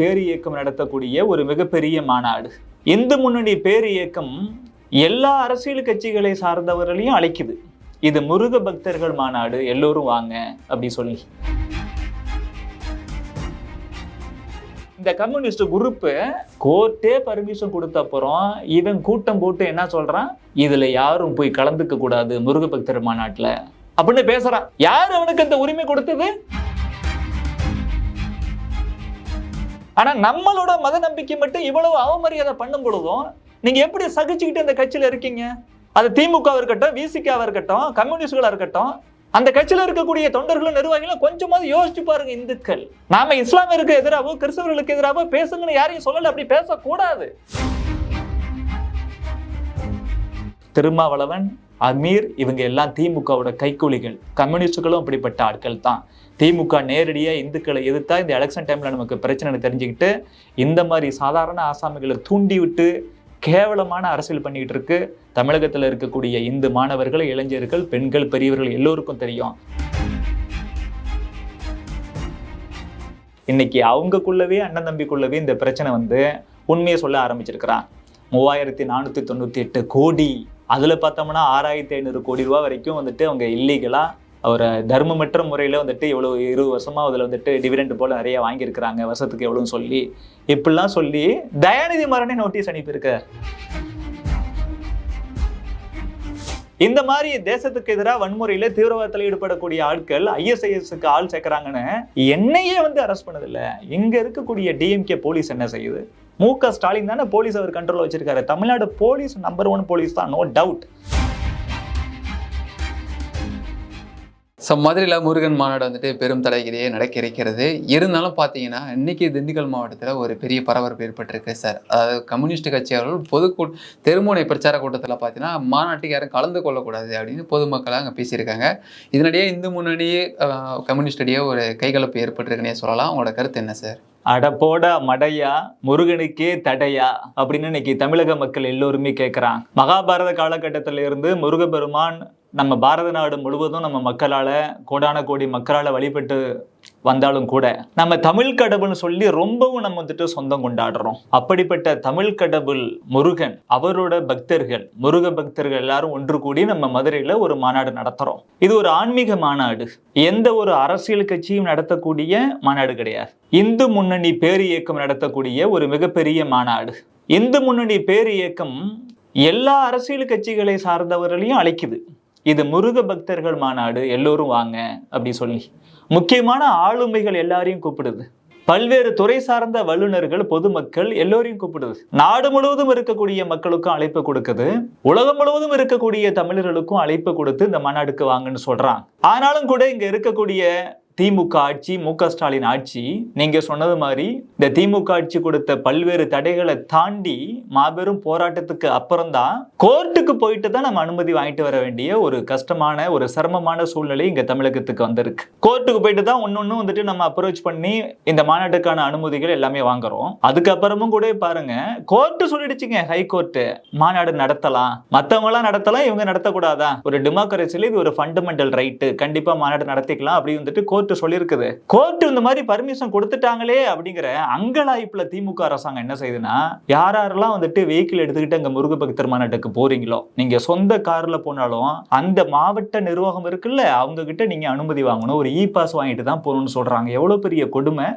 பேர் இயக்கம் நடத்தக்கூடிய ஒரு மிகப்பெரிய மாநாடு. இந்து முன்னணி பேர் இயக்கம் எல்லா அரசியல் கட்சிகளை சார்ந்தவர்களையும் அழைக்குது. இது முருக பக்தர்கள் மாநாடு எல்லோரும் வாங்க அப்படி சொல்லி. இந்த கம்யூனிஸ்ட் குரூப்பு கோர்ட்டே பர்மிஷன் கொடுத்த அப்புறம் இவன் கூட்டம் போட்டு என்ன சொல்றான்? இதுல யாரும் போய் கலந்துக்க கூடாது முருக பக்தர் மாநாட்டுல அப்படின்னு பேசுறான். யார் அவனுக்கு அந்த உரிமை கொடுத்தது? ஆனால் நம்மளோட மத நம்பிக்கை மட்டும் இவ்வளவு அவமரியாதை பண்ணும் பொழுதும் நீங்கள் எப்படி சகிச்சுக்கிட்டு அந்த கட்சியில் இருக்கீங்க? அது திமுகவாக இருக்கட்டும் விசிகாவாக இருக்கட்டும் கம்யூனிஸ்டுகளாக இருக்கட்டும் அந்த கட்சியில் இருக்கக்கூடிய தொண்டர்களும் நிர்வாகிகளும் கொஞ்சமாவது யோசிச்சு பாருங்க இந்துக்கள். நாம இஸ்லாமியருக்கு எதிராகவோ கிறிஸ்தவர்களுக்கு எதிராகவோ பேசுங்கன்னு யாரையும் சொல்லலை அப்படி பேசக்கூடாது. திருமாவளவன் அமீர் இவங்க எல்லாம் திமுகவோட கைக்கூலிகள். கம்யூனிஸ்டுகளும் அப்படிப்பட்ட ஆட்கள் தான். திமுக நேரடியாக இந்துக்களை எதிர்த்தா இந்த எலெக்ஷன் டைமில் நமக்கு பிரச்சனை தெரிஞ்சுக்கிட்டு இந்த மாதிரி சாதாரண ஆசாமிகளை தூண்டி விட்டு கேவலமான அரசியல் பண்ணிக்கிட்டு இருக்கு. தமிழகத்தில் இருக்கக்கூடிய இந்து மாணவர்கள் இளைஞர்கள் பெண்கள் பெரியவர்கள் எல்லோருக்கும் தெரியும். இன்னைக்கு அவங்கக்குள்ளவே அண்ணன் தம்பிக்குள்ளவே இந்த பிரச்சனை வந்து உண்மையை சொல்ல ஆரம்பிச்சிருக்கிறான் மூவாயிரத்தி நானூற்றி தொண்ணூற்றி எட்டு கோடி அதில் பார்த்தோம்னா ஆறாயிரத்தி ஐநூறு கோடி ரூபா வரைக்கும் வந்துட்டு அவங்க இல்லீகலாக ஒரு தர்மமற்ற முறையில் வந்துட்டு இவ்வளோ இருபது வருஷமாக அதில் வந்துட்டு டிவிடெண்ட் போல் நிறைய வாங்கியிருக்கிறாங்க. வருஷத்துக்கு எவ்வளோன்னு சொல்லி இப்படிலாம் சொல்லி தயாநிதி மரணே நோட்டீஸ் அனுப்பியிருக்கார். இந்த மாதிரி தேசத்துக்கு எதிராக வன்முறையில் தீவிரவாதத்தில் ஈடுபடக்கூடிய ஆட்கள் ஐஎஸ்ஐஎஸ்க்கு ஆள் சேர்க்குறாங்கன்னு என்னையே வந்து அரெஸ்ட் பண்ணதில்லை. இங்கே இருக்கக்கூடிய டிஎம்கே போலீஸ் என்ன செய்யுது? மு க ஸ்டாலின் தானே போலீஸ் அவர் கண்ட்ரோல் வச்சிருக்காரு. Tamil Nadu police number one police தான் நோ டவுட் ஸோ மதுரையில் முருகன் மாநாடு வந்துட்டு பெரும் தலைகிலேயே நடக்க இருக்கிறது. இருந்தாலும் பார்த்தீங்கன்னா இன்னைக்கு திண்டுக்கல் மாவட்டத்தில் ஒரு பெரிய பரபரப்பு ஏற்பட்டிருக்கு சார் அதாவது கம்யூனிஸ்ட் கட்சியாளர்கள் பொதுக்கூட் தெருமுனை பிரச்சார கூட்டத்தில் பார்த்தீங்கன்னா மாநாட்டுக்கு யாரும் கலந்து கொள்ளக்கூடாது அப்படின்னு பொதுமக்கள் அங்கே பேசியிருக்காங்க. இதனிடையே இந்து முன்னணியே அஹ், ஒரு கைகலப்பு ஏற்பட்டிருக்குன்னே சொல்லலாம். உங்களோட கருத்து என்ன சார் அட போடா மடையா முருகனுக்கே தடையா அப்படின்னு இன்னைக்கு தமிழக மக்கள் எல்லோருமே கேட்குறாங்க மகாபாரத காலகட்டத்திலிருந்து முருகபெருமான் நம்ம பாரத நாடு முழுவதும் நம்ம மக்களால் கோடான கோடி மக்களால் வழிபட்டு வந்தாலும் கூட நம்ம தமிழ் கடவுள்னு சொல்லி ரொம்பவும் நம்ம வந்துட்டு சொந்தம் கொண்டாடுறோம். அப்படிப்பட்ட தமிழ் கடவுள் முருகன் அவரோட பக்தர்கள் முருக பக்தர்கள் எல்லாரும் ஒன்று கூடி நம்ம மதுரையில் ஒரு மாநாடு நடத்துகிறோம் இது ஒரு ஆன்மீக மாநாடு. எந்த ஒரு அரசியல் கட்சியும் நடத்தக்கூடிய மாநாடு கிடையாது. இந்து முன்னணி பேர் இயக்கம் நடத்தக்கூடிய ஒரு மிகப்பெரிய மாநாடு. இந்து முன்னணி பேர் இயக்கம் எல்லா அரசியல் கட்சிகளை சார்ந்தவர்களையும் அழைக்குது. இது முருக பக்தர்கள் மாநாடு எல்லோரும் வாங்க அப்படி சொல்லி. முக்கியமான ஆளுமைகள் எல்லாரையும் கூப்பிடுது. பல்வேறு துறை சார்ந்த வல்லுநர்கள் பொதுமக்கள் எல்லோரையும் கூப்பிடுது. நாடு முழுவதும் இருக்கக்கூடிய மக்களுக்கும் அழைப்பு கொடுக்குது. உலகம் முழுவதும் இருக்கக்கூடிய தமிழர்களுக்கும் அழைப்பு கொடுத்து இந்த மாநாடுக்கு வாங்கன்னு சொல்றாங்க. ஆனாலும் கூட இங்க இருக்கக்கூடிய திமுக ஆட்சி மு க ஸ்டாலின் ஆட்சி நீங்க சொன்னது மாதிரி இந்த திமுக ஆட்சி கொடுத்த பல்வேறு தடைகளை தாண்டி மாபெரும் போராட்டத்துக்கு அப்புறம்தான் கோர்ட்டுக்கு போயிட்டு தான் நம்ம அனுமதி வாங்கிட்டு வர வேண்டிய ஒரு கஷ்டமான ஒரு சிரமமான சூழ்நிலை இங்க தமிழகத்துக்கு வந்திருக்கு. கோர்ட்டுக்கு போயிட்டு தான் ஒன்னொன்னு வந்துட்டு நம்ம அப்ரோச் பண்ணி இந்த மாநாட்டுக்கான அனுமதிகள் எல்லாமே வாங்குறோம். அதுக்கப்புறமும் கூட பாருங்க கோர்ட்டு சொல்லிடுச்சுங்க ஹை கோர்ட்டு மாநாடு நடத்தலாம். மத்தவங்க எல்லாம் நடத்தலாம் இவங்க நடத்தக்கூடாதா? ஒரு டெமோக்ரஸில இது ஒரு ஃபண்டமெண்டல் ரைட்டு கண்டிப்பா மாநாடு நடத்திக்கலாம் அப்படி வந்துட்டு கோர்ட்டு சொல்லியிருக்குது. கோர்ட்டு இந்த மாதிரி பர்மிஷன் கொடுத்துட்டாங்களே அப்படிங்கிற அங்கலாய்ப்புல திமுக அரசாங்கம் என்ன செய்யுதுன்னா யாரெல்லாம் வந்துட்டு வெஹிக்கிள் எடுத்துக்கிட்டு அங்க முருக பக்தர் மாநாட்டுக்கு போறீங்களோ நீங்க சொந்த கார்ல போனாலும் அந்த மாவட்ட நிர்வாகம் இருக்குல்ல அவங்க கிட்ட நீங்க அனுமதி வாங்கணும் ஒரு இ பாஸ் வாங்கிட்டு தான் போகணும்னு சொல்றாங்க. எவ்வளவு பெரிய கொடுமை.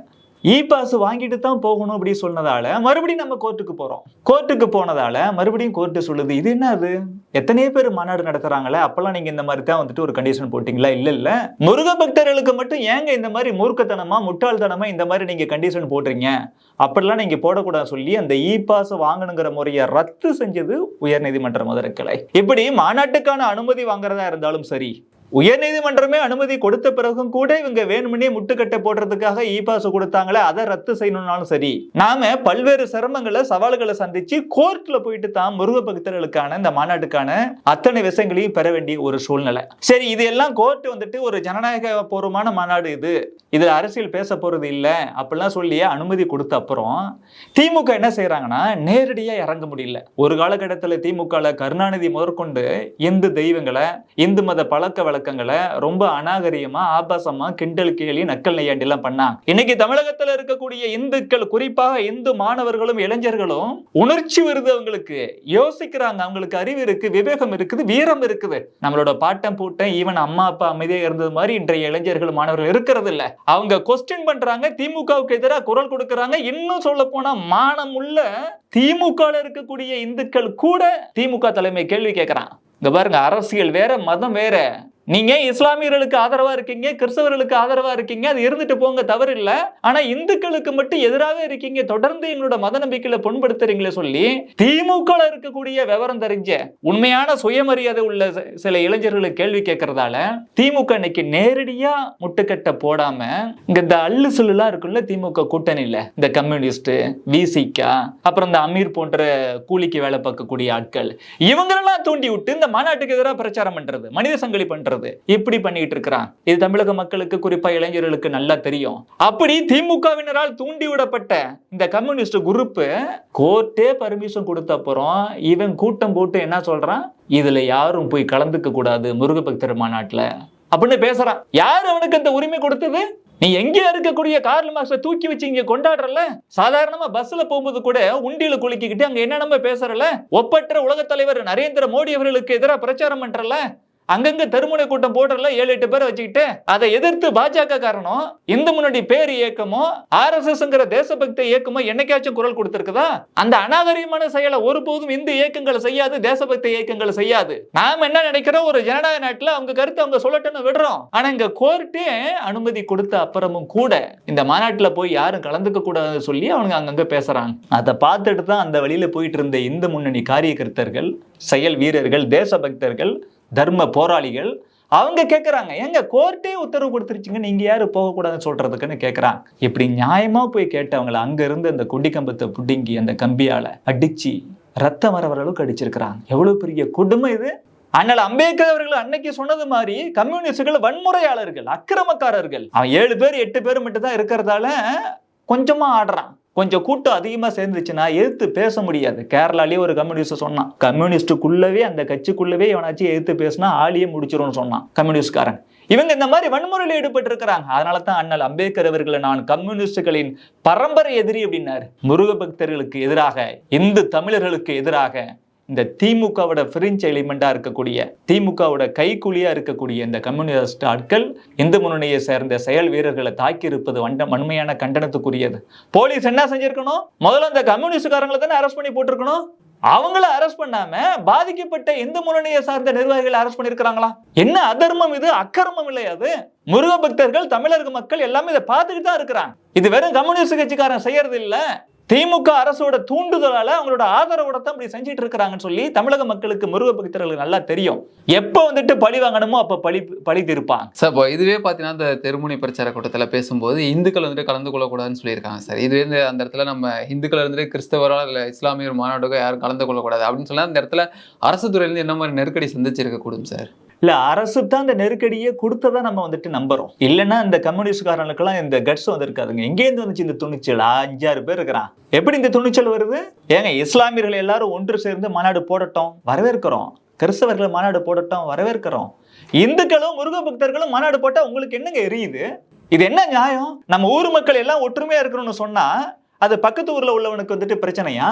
இ பாஸ் வாங்கிட்டு தான் போகணும் அப்படின்னு சொன்னதால மறுபடியும் நம்ம கோர்ட்டுக்கு போறோம். கோர்ட்டுக்கு போனதால மறுபடியும் கோர்ட்டு சொல்லுது இது என்ன அது? எத்தனையோ பேர் மாநாடு நடத்துறாங்களே? அப்பெல்லாம் நீங்க இந்த மாதிரி தான் வந்துட்டு ஒரு கண்டிஷன் போட்டீங்களா? இல்ல இல்ல. முருக பக்தர்களுக்கு மட்டும் ஏங்க இந்த மாதிரி மூர்க்கத்தனமா முட்டாள்தனமா இந்த மாதிரி நீங்க கண்டிஷன் போடுறீங்க? அப்படிலாம் நீங்க போடக்கூடாது சொல்லி அந்த இ பாஸ் வாங்கணுங்கிற முறையை ரத்து செஞ்சது உயர்நீதிமன்ற மதுரை கிளை. இப்படி மாநாட்டுக்கான அனுமதி வாங்குறதா இருந்தாலும் சரி உயர்நீதிமன்றமே அனுமதி கொடுத்த பிறகும் கூட இவங்க வேணுமனே முட்டுக்கட்டை போடுறதுக்காக இ பாஸ் கொடுத்தாங்களே அதை ரத்து செய்யணும்னாலும் சரி. நாம பல்வேறு சிரமங்களை சவால்களை சந்திச்சு கோர்ட்ல போயிட்டு தான் முருக பக்தர்களுக்கான இந்த மாநாட்டுக்கான அத்தனை விஷயங்களையும் பெற வேண்டிய ஒரு சூழ்நிலை. சரி இது எல்லாம் கோர்ட் வந்துட்டு ஒரு ஜனநாயக பூர்வமான மாநாடு இது. இதுல அரசியல் பேச போறது இல்லை அப்படிலாம் சொல்லி அனுமதி கொடுத்த அப்புறம் திமுக என்ன செய்யறாங்கன்னா நேரடியா இறங்க முடியல. ஒரு காலகட்டத்தில் திமுகல கருணாநிதி முதற்கொண்டு இந்து தெய்வங்களை இந்து மத பழக்க வழக்க வழக்கங்களை ரொம்ப அநாகரியமா ஆபாசமா கிண்டல் கேலி நக்கல் நையாண்டி எல்லாம் பண்ணாங்க. இன்னைக்கு தமிழகத்துல இருக்கக்கூடிய இந்துக்கள் குறிப்பாக இந்து மாணவர்களும் இளைஞர்களும் உணர்ச்சி வருது அவங்களுக்கு. யோசிக்கிறாங்க அவங்களுக்கு அறிவு இருக்கு விவேகம் இருக்குது வீரம் இருக்குது. நம்மளோட பாட்டம் பூட்டம் ஈவன் அம்மா அப்பா அமைதியா இருந்தது மாதிரி இன்றைய இளைஞர்கள் மாணவர்கள் இருக்கிறது இல்ல. அவங்க கொஸ்டின் பண்றாங்க திமுகவுக்கு எதிராக குரல் கொடுக்கறாங்க. இன்னும் சொல்ல போனா உள்ள திமுக இருக்கக்கூடிய இந்துக்கள் கூட திமுக தலைமை கேள்வி கேட்கிறான் இங்க பாருங்க அரசியல் வேற மதம் வேற. நீங்க இஸ்லாமியர்களுக்கு ஆதரவா இருக்கீங்க கிறிஸ்தவர்களுக்கு ஆதரவா இருக்கீங்க அது இருந்துட்டு போங்க தவறு இல்ல ஆனா இந்துக்களுக்கு மட்டும் எதிராக இருக்கீங்க தொடர்ந்து எங்களோட மத நம்பிக்கையில புண்படுத்துறீங்களே சொல்லி திமுக இருக்கக்கூடிய விவரம் தெரிஞ்ச உண்மையான சுயமரியாதை உள்ள சில இளைஞர்களுக்கு கேள்வி கேட்கறதால திமுக இன்னைக்கு நேரடியா முட்டுக்கட்டை போடாம இங்க இந்த அள்ளு சொல்லுலாம் இருக்குல்ல திமுக கூட்டணியில இந்த கம்யூனிஸ்ட் விசிகா அப்புறம் இந்த அமீர் போன்ற கூலிக்கு வேலை பார்க்கக்கூடிய ஆட்கள் இவங்களெல்லாம் தூண்டி விட்டு இந்த மாநாட்டுக்கு எதிராக பிரச்சாரம் பண்றது மனித சங்கிலி பண்றது. இப்படி பண்ணிட்டு இருக்கிறான். இது தமிழக மக்களுக்கு குறிப்பா இளைஞர்களுக்கு நல்லா தெரியும். அப்படி திமுகவினரால் தூண்டி விடப்பட்ட இந்த கம்யூனிஸ்ட் குரூப் கோர்ட்டே பர்மிஷன் கொடுத்த அப்புறம் இவன் கூட்டம் போட்டு என்ன சொல்றான்? இதுல யாரும் போய் கலந்துக்க கூடாது முருகபக்தர் மாநாட்டுல அப்படின்னு பேசுறான். யார் அவனுக்கு அந்த உரிமை கொடுத்தது? நீ எங்கேயா இருக்கக்கூடிய கார்ல மார்க்ஸை தூக்கி வச்சு இங்க கொண்டாடுறல சாதாரணமா பஸ்ல போகும்போது கூட உண்டியில குலுக்கிக்கிட்டு அங்க என்ன நம்ம பேசுறல ஒப்பற்ற உலக தலைவர் நரேந்திர மோடி அவர்களுக்கு எதிராக பிரச்சாரம் பண்றல அங்கங்க தெருமுனை கூட்டம் போடுறல ஏழு எட்டு பேரை வச்சுக்கிட்டு அதை எதிர்த்து பாஜக காரணம் இந்து முன்னணி பேர் இயக்கமோ ஆர் எஸ் தேசபக்த இயக்கமோ என்னைக்காச்சும் குரல் கொடுத்திருக்குதா? அந்த அநாகரிகமான செயலை ஒருபோதும் இந்து இயக்கங்கள் செய்யாது தேசபக்த இயக்கங்கள் செய்யாது. நாம் என்ன நினைக்கிறோம்? ஒரு ஜனநாயக நாட்டுல அவங்க கருத்தை அவங்க சொல்லட்டும்னு விடுறோம். ஆனா இங்க கோர்ட்டே அனுமதி கொடுத்த அப்புறமும் கூட இந்த மாநாட்டுல போய் யாரும் கலந்துக்க கூடாதுன்னு சொல்லி அவங்க அங்கங்க பேசுறாங்க. அதை பார்த்துட்டு தான் அந்த வழியில போயிட்டு இருந்த இந்து முன்னணி காரியகர்த்தர்கள் செயல் வீரர்கள் தேசபக்தர்கள் தர்ம போராளிகள் அவங்க கேட்குறாங்க எங்க கோர்ட்டே உத்தரவு கொடுத்துருச்சுங்க நீங்க யாரும் போகக்கூடாதுன்னு சொல்றதுக்குன்னு கேட்குறாங்க இப்படி நியாயமா போய் கேட்டவங்களை அங்க இருந்து அந்த குடி கம்பத்தை புடுங்கி அந்த கம்பியால அடிச்சு ரத்தம் வர அளவுக்கு அடிச்சிருக்கிறாங்க. எவ்வளவு பெரிய கொடுமை இது. அண்ணல் அம்பேத்கர் அவர்கள் அன்னைக்கு சொன்னது மாதிரி கம்யூனிஸ்டுகள் வன்முறையாளர்கள் அக்கிரமக்காரர்கள். அவன் ஏழு பேர் எட்டு பேர் மட்டும் தான் இருக்கிறதால கொஞ்சமா ஆடுறான். கொஞ்சம் கூட்டம் அதிகமாக சேர்ந்துச்சுன்னா எதிர்த்து பேச முடியாது. கேரளாலேயே ஒரு கம்யூனிஸ்ட் சொன்னான். கம்யூனிஸ்டுக்குள்ளவே அந்த கட்சிக்குள்ளவே இவனாச்சும் எதிர்த்து பேசினா ஆளியே முடிச்சிரும்னு சொன்னான் கம்யூனிஸ்ட்காரன் இவங்க இந்த மாதிரி வன்முறையில் ஈடுபட்டு இருக்கிறாங்க அதனால தான் அண்ணல் அம்பேத்கர் அவர்களை நான் கம்யூனிஸ்டுகளின் பரம்பரை எதிரி அப்படின்னாரு. முருக பக்தர்களுக்கு எதிராக இந்து தமிழர்களுக்கு எதிராக இந்த திமுகவோட பிரிஞ்ச் எலிமெண்டா இருக்கக்கூடிய திமுகவோட கைக்கூலியா இருக்கக்கூடிய இந்த கம்யூனிஸ்ட் ஆட்கள் இந்து முன்னணியை சேர்ந்த செயல் வீரர்களை தாக்கி இருப்பது வண்ட வன்மையான கண்டனத்துக்குரியது. போலீஸ் என்ன செஞ்சிருக்கணும்? முதல்ல அந்த கம்யூனிஸ்டுக்காரங்களை தானே அரெஸ்ட் பண்ணி போட்டிருக்கணும்? அவங்கள அரெஸ்ட் பண்ணாம பாதிக்கப்பட்ட இந்து முன்னணியை சார்ந்த நிர்வாகிகளை அரெஸ்ட் பண்ணிருக்காங்களா என்ன அதர்மம் இது? அக்கிரமம் இல்லையா அது. முருக பக்தர்கள் தமிழக மக்கள் எல்லாமே இதை பார்த்துக்கிட்டு தான் இருக்கிறாங்க. இது வெறும் கம்யூனிஸ்ட் கட்சிக்காரன் செய்யறது இல்லை திமுக அரசோட தூண்டுதலால அவங்களோட ஆதரவோட தான் இப்படி இருக்கிறாங்கன்னு சொல்லி தமிழக மக்களுக்கு முருக பக்தர்களுக்கு நல்லா தெரியும். எப்ப வந்துட்டு பழி வாங்கணுமோ அப்ப பழி பழி தீர்ப்பாங்க. சார் இப்போ இதுவே பார்த்தீங்கன்னா இந்த தெருமுனை பிரச்சார கூட்டத்தில் பேசும்போது இந்துக்கள் வந்துட்டு கலந்து கொள்ளக்கூடாதுன்னு சொல்லியிருக்காங்க சார். இதுவே இந்த அந்த இடத்துல நம்ம இந்துக்கள் வந்துட்டு கிறிஸ்தவரோ இல்லை இஸ்லாமியர் மாநாடுக்கோ யாரும் கலந்து கொள்ளக்கூடாது அப்படின்னு சொல்லி அந்த இடத்துல அரசு துறையிலேருந்து என்ன மாதிரி நெருக்கடி சந்திச்சிருக்க கூடும் சார்? இல்ல அரசு தான் இந்த நெருக்கடியை கொடுத்ததா நம்ம வந்துட்டு நம்புறோம். இல்லைன்னா இந்த கம்யூனிஸ்ட்காரனுக்கெல்லாம் இந்த கட்ஸ் வந்திருக்காதுங்க. எங்கேருந்து வந்துச்சு இந்த துணிச்சல்? அஞ்சாறு பேர் இருக்கிறான். எப்படி இந்த துணிச்சல் வருது? ஏங்க இஸ்லாமியர்கள் எல்லாரும் ஒன்று சேர்ந்து மாநாடு போடட்டும் வரவேற்கிறோம். கிறிஸ்தவர்கள் மாநாடு போடட்டும் வரவேற்கிறோம். இந்துக்களும் முருக பக்தர்களும் மாநாடு போட்டா உங்களுக்கு என்னங்க எரியுது? இது என்ன நியாயம்? நம்ம ஊர் மக்கள் எல்லாம் ஒற்றுமையா இருக்கணும்னு சொன்னா அது பக்கத்து ஊர்ல உள்ளவனுக்கு வந்துட்டு பிரச்சனையா?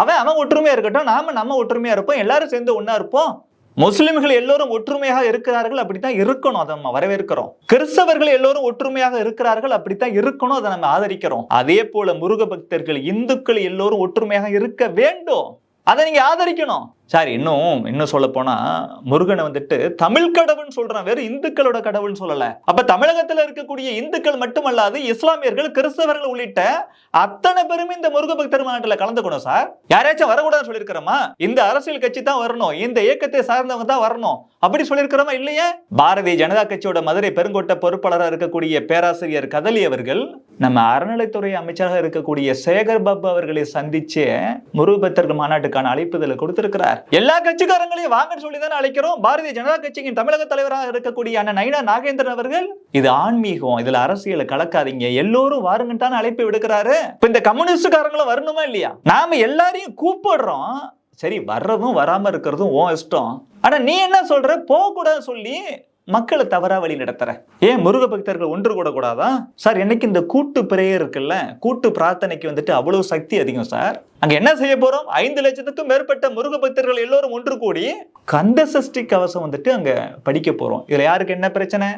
அவன் அவன் ஒற்றுமையா இருக்கட்டும் நாம நம்ம ஒற்றுமையா இருப்போம் எல்லாரும் சேர்ந்து ஒன்னா இருப்போம். முஸ்லிம்கள் எல்லோரும் ஒற்றுமையாக இருக்கிறார்கள் அப்படித்தான் இருக்கணும். அதை நம்ம வரவேற்கிறோம். கிறிஸ்தவர்கள் எல்லோரும் ஒற்றுமையாக இருக்கிறார்கள் அப்படித்தான் இருக்கணும். அதை நம்ம ஆதரிக்கிறோம். அதே போல முருக பக்தர்கள் இந்துக்கள் எல்லோரும் ஒற்றுமையாக இருக்க வேண்டும். அதை நீங்க ஆதரிக்கணும். சார் இன்னும் இன்னும் சொல்ல போனா முருகனை வந்துட்டு தமிழ் கடவுள்னு சொல்றான். வேற இந்துக்களோட கடவுள்னு சொல்லல. அப்ப தமிழகத்துல இருக்கக்கூடிய இந்துக்கள் மட்டுமல்லாது இஸ்லாமியர்கள் கிறிஸ்தவர்கள் உள்ளிட்ட அத்தனை பேருமே இந்த முருக பக்தர் மாநாட்டில் கலந்துக்கணும் சார். யாராச்சும் வரக்கூடாதுன்னு சொல்லியிருக்கிறோமா? இந்த அரசியல் கட்சி தான் வரணும். இந்த இயக்கத்தை சார்ந்தவங்க தான் வரணும். அப்படி சொல்லியிருக்கிறோமா இல்லையே? பாரதிய ஜனதா கட்சியோட மதுரை பெருங்கோட்ட பொறுப்பாளராக இருக்கக்கூடிய பேராசிரியர் கதலி அவர்கள் நம்ம அறநிலைத்துறை அமைச்சராக இருக்கக்கூடிய சேகர் பாபு அவர்களை சந்திச்சு முருகபக்தர்கள் மாநாட்டுக்கான அழைப்புதலை கொடுத்திருக்கிறார். எல்லா கட்சிக்காரங்களையும் வாங்கன்னு சொல்லி தானே அழைக்கிறோம். பாரதிய ஜனதா கட்சியின் தமிழக தலைவராக இருக்கக்கூடிய அண்ணன் நயினா நாகேந்திரன் அவர்கள் இது ஆன்மீகம் இதுல அரசியலை கலக்காதீங்க. எல்லோரும் வாருங்கன்னு அழைப்பு விடுக்கிறாரு. இப்ப இந்த கம்யூனிஸ்டுக்காரங்களும் வரணுமா இல்லையா? நாம எல்லாரையும் கூப்பிடுறோம். சரி வர்றதும் வராம இருக்கிறதும் உன் இஷ்டம். ஆனா நீ என்ன சொல்ற? போக கூடாது சொல்லி மக்களை தவறா வழி நடத்துற. ஏன் முருக பக்தர்கள் ஒன்று கூட கூடாதா சார் என்னைக்கு இந்த கூட்டு பிரேயர் இருக்குல்ல கூட்டு பிரார்த்தனைக்கு வந்துட்டு அவ்வளவு சக்தி அதிகம் சார். அங்க என்ன செய்ய போறோம்? ஐந்து லட்சத்துக்கும் மேற்பட்ட முருக பக்தர்கள் எல்லோரும் ஒன்று கூடி கந்த சஷ்டி கவசம் வந்துட்டு அங்க படிக்க போறோம். இதுல யாருக்கு என்ன பிரச்சனை?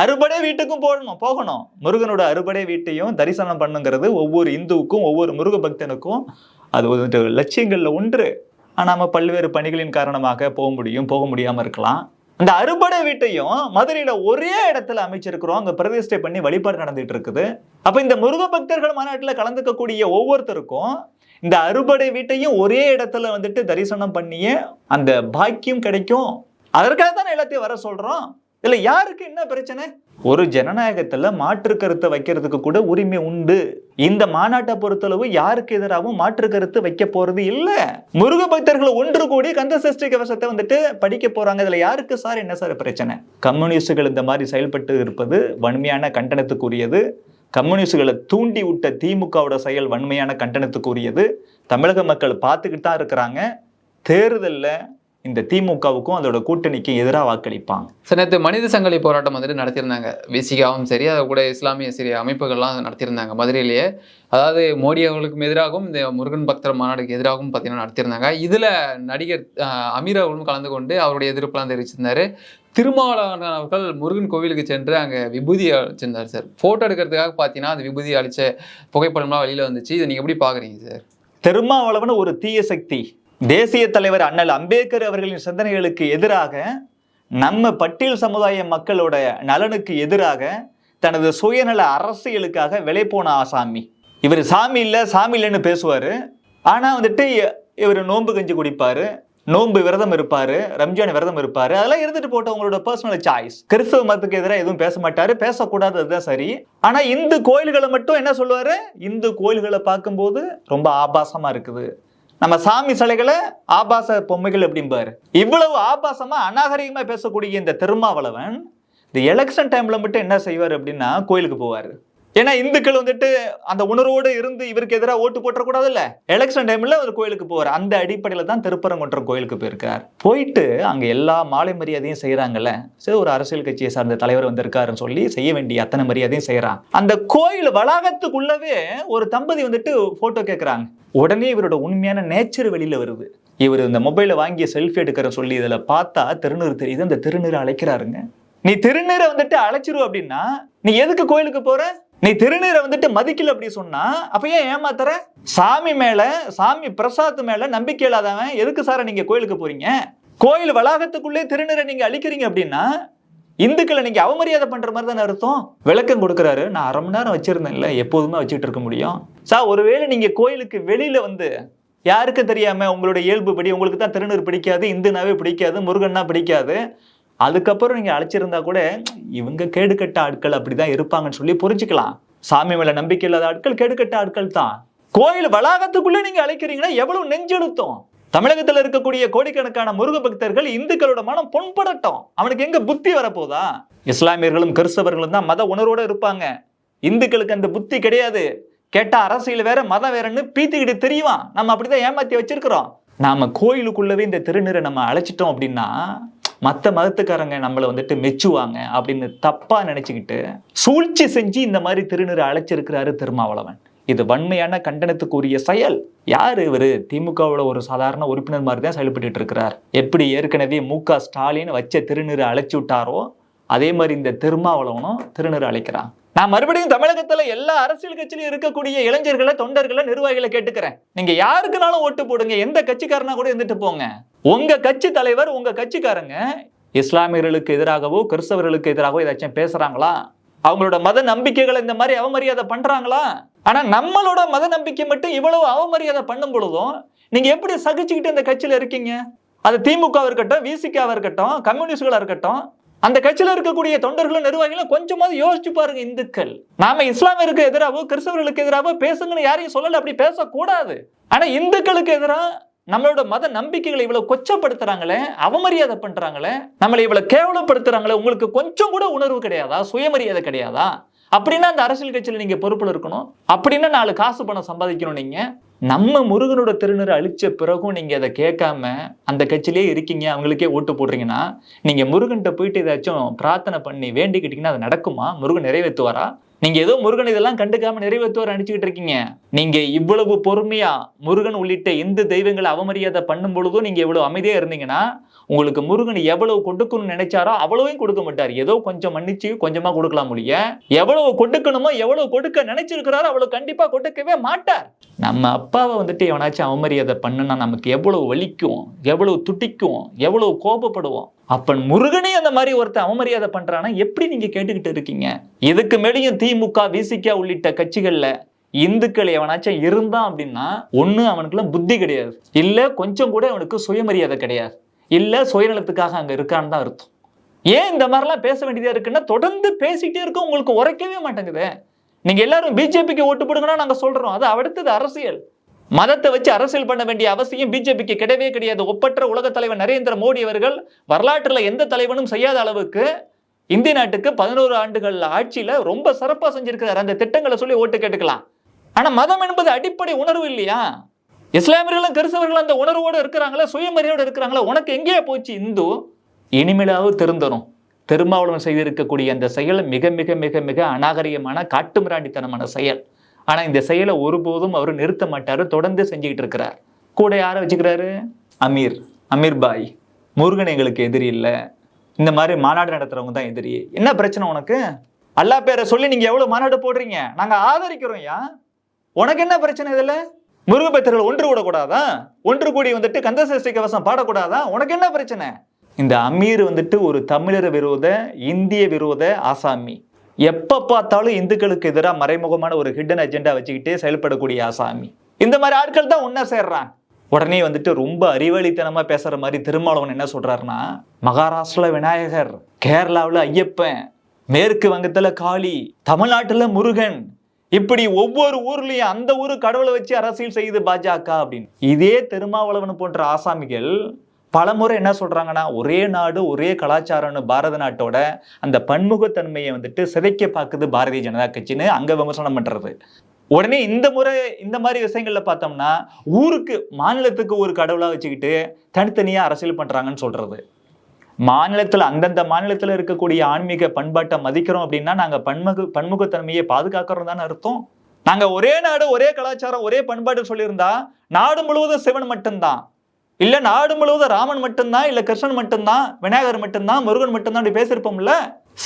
அறுபடை வீட்டுக்கும் போடணும் போகணும். முருகனோட அறுபடை வீட்டையும் தரிசனம் பண்ணுங்கிறது ஒவ்வொரு இந்துவுக்கும் ஒவ்வொரு முருக பக்தனுக்கும் அது வந்துட்டு லட்சியங்கள்ல ஒன்று. ஆனா நம்ம பல்வேறு பணிகளின் காரணமாக போக முடியும் போக முடியாம இருக்கலாம். இந்த அறுபடை வீட்டையும் மதுரையில ஒரே இடத்துல அமைச்சிருக்கிறோம். அங்க பிரதிஷ்டை பண்ணி வழிபாடு நடந்துட்டு இருக்குது. அப்ப இந்த முருக பக்தர்கள் மாநாட்டில் கலந்துக்கக்கூடிய ஒவ்வொருத்தருக்கும் இந்த அறுபடை வீட்டையும் ஒரே இடத்துல வந்துட்டு தரிசனம் பண்ணியே அந்த பாக்கியம் கிடைக்கும். அதற்காக தான் எல்லாத்தையும் வர சொல்றோம். இல்ல யாருக்கு என்ன பிரச்சனை? ஒரு ஜனநாயகத்துல மாற்று கருத்தை வைக்கிறதுக்கு கூட உரிமை உண்டு. இந்த மாநாட்டை பொறுத்தளவு யாருக்கு எதிராகவும் மாற்று கருத்து வைக்க போறது இல்ல. முருக பக்தர்கள் ஒன்று கூடி கந்த சஷ்டி கவசத்தை வந்துட்டு படிக்க போறாங்க. இதுல யாருக்கு சார்? என்ன சார் பிரச்சனை? கம்யூனிஸ்டுகள் இந்த மாதிரி செயல்பட்டு இருப்பது வன்மையான கண்டனத்துக்குரியது. கம்யூனிஸ்டுகளை தூண்டி விட்ட திமுகவோட செயல் வன்மையான கண்டனத்துக்குரியது. தமிழக மக்கள் பார்த்துக்கிட்டு தான் இருக்கிறாங்க. தேர்தலில் இந்த திமுகவுக்கும் அதோட கூட்டணிக்கும் எதிராக வாக்களிப்பாங்க. சார் நேற்று மனித சங்கிலி போராட்டம் வந்துட்டு நடத்தியிருந்தாங்க. விசிகாவும் சரி அதை கூட இஸ்லாமிய சிறிய அமைப்புகள்லாம் நடத்தியிருந்தாங்க. மதுரையிலேயே. அதாவது மோடி அவர்களுக்கும் எதிராகவும் இந்த முருகன் பக்தர் மாநாடுக்கு எதிராகவும் பார்த்தீங்கன்னா நடத்தியிருந்தாங்க. இதில் நடிகர் அமீர் அவர்களும் கலந்து கொண்டு அவருடைய எதிர்ப்பெல்லாம் தெரிவிச்சிருந்தாரு. திருமாவளவன் அவர்கள் முருகன் கோவிலுக்கு சென்று அங்கே விபூதி அளிச்சிருந்தார் சார். ஃபோட்டோ எடுக்கிறதுக்காக பார்த்தீங்கன்னா அந்த விபூதி அளிச்ச புகைப்படம்லாம் வெளியில் வந்துச்சு. இதை நீங்கள் எப்படி பார்க்குறீங்க சார்? திருமாவளவன் ஒரு தீய சக்தி. தேசிய தலைவர் அண்ணல் அம்பேத்கர் அவர்களின் சிந்தனைகளுக்கு எதிராக நம்ம பட்டியல் சமுதாய மக்களோட நலனுக்கு எதிராக தனது சுயநல அரசியலுக்காக விலை போன ஆசாமி இவர் சாமி இல்லை சாமி இல்லைன்னு பேசுவார். ஆனால் வந்துட்டு இவர் நோன்பு கஞ்சி குடிப்பார் நோன்பு விரதம் இருப்பார் ரம்ஜான் விரதம் இருப்பார் அதெல்லாம் இருந்துட்டு போட்ட உங்களோட பர்சனல் சாய்ஸ் கிறிஸ்தவ மதத்துக்கு எதிராக எதுவும் பேச மாட்டார் பேசக்கூடாது அதுதான் சரி. ஆனால் இந்து கோயில்களை மட்டும் என்ன சொல்லுவார்? இந்து கோயில்களை பார்க்கும்போது ரொம்ப ஆபாசமாக இருக்குது. நம்ம சாமி சிலைகளை ஆபாச பொம்மைகள் அப்படிம்பாரு இவ்வளவு ஆபாசமா அநாகரிகமா பேசக்கூடிய இந்த திருமாவளவன் இந்த எலெக்ஷன் டைம்ல மட்டும் என்ன செய்வார் அப்படின்னா கோயிலுக்கு போவார். ஏன்னா இந்துக்கள் வந்துட்டு அந்த உணர்வோடு இருந்து இவருக்கு எதிராக ஓட்டு போட்டக்கூடாதுல்ல? எலெக்ஷன் டைம்ல அவர் கோயிலுக்கு போவார். அந்த அடிப்படையில் தான் திருப்பரங்குன்றம் கோயிலுக்கு போயிருக்கார். போயிட்டு அங்க எல்லா மாலை மரியாதையும் செய்யறாங்கல்ல சரி ஒரு அரசியல் கட்சியை சார்ந்த தலைவர் வந்திருக்காருன்னு சொல்லி செய்ய வேண்டிய அத்தனை மரியாதையும் செய்யறான் அந்த கோயில் வளாகத்துக்குள்ளவே ஒரு தம்பதி வந்துட்டு போட்டோ கேட்கறாங்க உடனே இவரோட உண்மையான நேச்சர் வெளியில் வருது. இவர் இந்த மொபைலை வாங்கி செல்ஃபி எடுக்கிற சொல்லி இதில் பார்த்தா திருநீர் தெரியுது. அந்த திருநீரை அழைக்கிறாருங்க. நீ திருநீரை வந்துட்டு அழைச்சிரு அப்படின்னா நீ எதுக்கு கோயிலுக்கு போற? நீ திருநீரை வந்துட்டு மதிக்கல அப்படி சொன்னா அப்ப ஏன் ஏமாத்துற? சாமி மேல சாமி பிரசாத் மேல நம்பிக்கை இல்லாதவன் எதுக்கு சார நீங்க கோயிலுக்கு போறீங்க? கோயில் வளாகத்துக்குள்ளே திருநீரை நீங்க அழிக்கிறீங்க அப்படின்னா இந்துக்களை நீங்க அவமரியாதை பண்ற மாதிரி தானே அர்த்தம்? விளக்கம் கொடுக்குறாரு. நான் அரை மணி நேரம் வச்சிருந்தேன்ல எப்போதுமே வச்சுட்டு இருக்க முடியும். சார் ஒருவேளை நீங்க கோயிலுக்கு வெளியில வந்து யாருக்கும் தெரியாம உங்களோட இயல்புப்படி உங்களுக்கு தான் திருநீர் பிடிக்காது இந்துனாவே பிடிக்காது முருகன்னா பிடிக்காது. அதுக்கப்புறம் நீங்க அழைச்சிருந்தா கூட இவங்க கேடுகட்ட ஆட்கள் அப்படிதான் இருப்பாங்கன்னு சொல்லி புரிஞ்சுக்கலாம். சாமி மேல நம்பிக்கை இல்லாத ஆட்கள் கேடுகட்ட ஆட்கள் தான். கோயில் வளாகத்துக்குள்ளே நீங்கள் அழைக்கிறீங்கன்னா எவ்வளோ நெஞ்செழுத்தம் தமிழகத்தில் இருக்கக்கூடிய கோடிக்கணக்கான முருக பக்தர்கள் இந்துக்களோட மனம் பொன்படட்டும் அவனுக்கு எங்க புத்தி வரப்போதா? இஸ்லாமியர்களும் கிறிஸ்தவர்களும் தான் மத உணர்வோட இருப்பாங்க. இந்துக்களுக்கு அந்த புத்தி கிடையாது. கேட்டா அரசியல் வேற மதம் வேறன்னு பீத்திக்கிட்டு தெரியுவான். நம்ம அப்படிதான் ஏமாத்தி வச்சிருக்கிறோம். நாம கோயிலுக்குள்ளவே இந்த திருநீரை நம்ம அழைச்சிட்டோம் அப்படின்னா மற்ற மதத்துக்காரங்க நம்மளை வந்துட்டு மெச்சுவாங்க அப்படின்னு தப்பா நினைச்சுக்கிட்டு சூழ்ச்சி செஞ்சு இந்த மாதிரி திருநீரை அழைச்சிருக்கிறாரு திருமாவளவன். இது வன்மையான கண்டனத்துக்குரிய செயல். யார் இவர்? திமுகவோட ஒரு சாதாரண உறுப்பினர் மாதிரி தான் செயல்பட்டு இருக்கிறார். எப்படி ஏற்கனவே மு க ஸ்டாலின் வச்ச திருநீரை அழைச்சி விட்டாரோ அதே மாதிரி இந்த திருமாவளவனும் திருநீர் அழைக்கிறான். நான் மறுபடியும் தமிழகத்துல எல்லா அரசியல் கட்சியிலும் இருக்கக்கூடிய இளைஞர்களை தொண்டர்களை நிர்வாகிகளை கேட்டுக்கிறேன். நீங்க யாருக்குனாலும் ஓட்டு போடுங்க. எந்த கட்சிக்காரனா கூட இருந்துட்டு போங்க. உங்க கட்சி தலைவர் உங்க கட்சிக்காரங்க இஸ்லாமியர்களுக்கு எதிராகவோ கிறிஸ்தவர்களுக்கு எதிராகவோ ஏதாச்சும் பேசுறாங்களா? அவங்களோட மத நம்பிக்கைகளை இந்த மாதிரி அவமரியாதை பண்றாங்களா? ஆனால் நம்மளோட மத நம்பிக்கை மட்டும் இவ்வளவு அவமரியாதை பண்ணும் பொழுதும் நீங்கள் எப்படி சகிச்சுக்கிட்டு இந்த கட்சியில் இருக்கீங்க? அது திமுகவாக இருக்கட்டும் விசிகாவாக இருக்கட்டும் கம்யூனிஸ்டுகளாக இருக்கட்டும் அந்த கட்சியில் இருக்கக்கூடிய தொண்டர்களும் நிர்வாகிகளும் கொஞ்சமாவது யோசிச்சு பாருங்க இந்துக்கள். நாம இஸ்லாமியருக்கு எதிராகவோ கிறிஸ்தவர்களுக்கு எதிராகவோ பேசுங்கன்னு யாரையும் சொல்லல அப்படி பேசக்கூடாது. ஆனா இந்துக்களுக்கு எதிராக நம்மளோட மத நம்பிக்கைகளை இவ்வளவு கொச்சப்படுத்துறாங்களே அவமரியாதை பண்றாங்களே நம்மளை இவ்வளவு கேவலப்படுத்துறாங்களே உங்களுக்கு கொஞ்சம் கூட உணர்வு கிடையாதா? சுயமரியாதை கிடையாதா? அப்படின்னா அந்த அரசியல் கட்சியில் நீங்க பொறுப்பில் இருக்கணும். அப்படின்னா நாலு காசு பணம் சம்பாதிக்கணும் நீங்க. நம்ம முருகனோட திருநரை அழிச்ச பிறகும் நீங்க அதை கேட்காம அந்த கட்சியிலே இருக்கீங்க அவங்களுக்கே ஓட்டு போடுறீங்கன்னா நீங்க முருகன்கிட்ட போயிட்டு ஏதாச்சும் பிரார்த்தனை பண்ணி வேண்டிக்கிட்டீங்கன்னா அது நடக்குமா? முருகன் நிறைவேற்றுவாரா? நீங்க ஏதோ முருகன் இதெல்லாம் கண்டுக்காம நிறைவேற்றுவார் நினைச்சுக்கிட்டு இருக்கீங்க. நீங்க இவ்வளவு பொறுமையா முருகன் உள்ளிட்ட இந்து தெய்வங்களை அவமரியாதை பண்ணும் பொழுதும் நீங்க இவ்வளவு அமைதியா இருந்தீங்கன்னா உங்களுக்கு முருகன் எவ்வளவு கொடுக்கணும்னு நினைச்சாரோ அவ்வளவையும் கொடுக்க மாட்டார். ஏதோ கொஞ்சம் மன்னிச்சு கொஞ்சமா கொடுக்கலாம் முடிய எவ்வளவு கொடுக்கணுமோ எவ்வளவு கொடுக்க நினைச்சிருக்கிறாரோ அவ்வளவு கண்டிப்பா கொடுக்கவே மாட்டார். நம்ம அப்பாவை வந்துட்டு எவனாச்சும் அவமரியாதை பண்ணுனா நமக்கு எவ்வளவு வலிக்கும் எவ்வளவு துட்டிக்கும் எவ்வளவு கோபப்படுவோம். அப்பன் முருகனே அந்த மாதிரி ஒருத்தன் அவமரியாதை பண்றானா? எப்படி நீங்க கேட்டுக்கிட்டு இருக்கீங்க? இதுக்கு மேலேயும் திமுக விசிக உள்ளிட்ட கட்சிகள்ல இந்துக்கள் எவனாச்சும் இருந்தான் அப்படின்னா ஒண்ணு அவனுக்குலாம் புத்தி கிடையாது. இல்ல கொஞ்சம் கூட அவனுக்கு சுயமரியாதை கிடையாது. இல்லை சுயநலத்துக்காக அங்கே இருக்கான்னு தான் அர்த்தம். ஏன் இந்த மாதிரிலாம் பேச வேண்டியதாக இருக்குன்னா தொடர்ந்து பேசிகிட்டே இருக்கோம் உங்களுக்கு உரைக்கவே மாட்டேங்குது. நீங்கள் எல்லாரும் பிஜேபிக்கு ஓட்டு போடுங்கன்னா நாங்கள் சொல்கிறோம் அது அடுத்தது அரசியல். மதத்தை வச்சு அரசியல் பண்ண வேண்டிய அவசியம் பிஜேபிக்கு கிடையவே கிடையாது. ஒப்பற்ற உலக தலைவர் நரேந்திர மோடி அவர்கள் வரலாற்றில் எந்த தலைவனும் செய்யாத அளவுக்கு இந்திய நாட்டுக்கு பதினோரு ஆண்டுகள் ஆட்சியில் ரொம்ப சிறப்பாக செஞ்சிருக்கிறார். அந்த திட்டங்களை சொல்லி ஓட்டு கேட்டுக்கலாம். ஆனால் மதம் என்பது அடிப்படை உணர்வு இல்லையா? இஸ்லாமியர்களும் கிறிஸ்தவர்களும் அந்த உணர்வோடு இருக்கிறாங்களா சுயமரியாதை இருக்கிறாங்களா உனக்கு எங்கேயே போச்சு இந்து. இனிமேலாவது திருந்தரும் திருமாவளவன் செய்திருக்கக்கூடிய அந்த செயல் மிக மிக மிக மிக அநாகரிகமான காட்டுமிராண்டித்தனமான செயல். ஆனால் இந்த செயலை ஒருபோதும் அவர் நிறுத்த மாட்டார் தொடர்ந்து செஞ்சுக்கிட்டு இருக்கிறார். கூட யாரை வச்சுக்கிறாரு? அமீர். அமீர் பாய். முருகன் எங்களுக்கு எதிரி இல்லை. இந்த மாதிரி மாநாடு நடத்துறவங்க தான் எதிரி. என்ன பிரச்சனை உனக்கு? அல்லா பேரை சொல்லி நீங்கள் எவ்வளோ மாநாடு போடுறீங்க? நாங்கள் ஆதரிக்கிறோம் யா உனக்கு என்ன பிரச்சனை இதில்? முருகபக்தர்கள் ஒன்று கூடக்கூடாதா? ஒன்று கூடி வந்துட்டு கந்தசஷ்டி கவசம் பாடக்கூடாதா? உனக்கு என்ன பிரச்சனை? இந்த அமீர் வந்துட்டு ஒரு தமிழர் விரோத இந்திய விரோத ஆசாமி. எப்போ பார்த்தாலும் இந்துக்களுக்கு எதிராக மறைமுகமான ஒரு ஹிடன் அஜெண்டா வச்சுக்கிட்டே செயல்படக்கூடிய ஆசாமி. இந்த மாதிரி ஆட்கள் தான் ஒன்றா சேர்றான். உடனே வந்துட்டு ரொம்ப அறிவழித்தனமாக பேசுகிற மாதிரி திருமாவளவன் என்ன சொல்கிறாருன்னா மகாராஷ்டிரல விநாயகர் கேரளாவில் ஐயப்பன் மேற்கு வங்கத்தில் காளி தமிழ்நாட்டில் முருகன் இப்படி ஒவ்வொரு ஊர்லயும் அந்த ஊரு கடவுளை வச்சு அரசியல் செய்யுது பாஜக அப்படின்னு. இதே திருமாவளவன் போன்ற ஆசாமிகள் பலமுறை என்ன சொல்றாங்கன்னா ஒரே நாடு ஒரே கலாச்சாரம்னு பாரத நாட்டோட அந்த பன்முகத்தன்மையை வந்துட்டு சிதைக்க பார்க்குது பாரதிய ஜனதா கட்சின்னு அங்க விமர்சனம் பண்றது. உடனே இந்த முறை இந்த மாதிரி விஷயங்கள்ல பார்த்தோம்னா ஊருக்கு மாநிலத்துக்கு ஒரு கடவுளாக வச்சுக்கிட்டு தனித்தனியாக அரசியல் பண்றாங்கன்னு சொல்றது. மாநிலத்தில் அந்தந்த மாநிலத்தில் இருக்கக்கூடிய ஆன்மீக பண்பாட்டை மதிக்கிறோம் அப்படின்னா நாங்கள் பன்முக பன்முகத்தன்மையை பாதுகாக்கிறோம் தானே அர்த்தம்? நாங்க ஒரே நாடு ஒரே கலாச்சாரம் ஒரே பண்பாடு சொல்லியிருந்தா நாடு முழுவதும் சிவன் மட்டும்தான். இல்ல நாடு முழுவதும் ராமன் மட்டும்தான் இல்ல கிருஷ்ணன் மட்டும்தான் விநாயகர் மட்டும்தான் முருகன் மட்டும்தான் அப்படி பேசியிருப்போம்ல?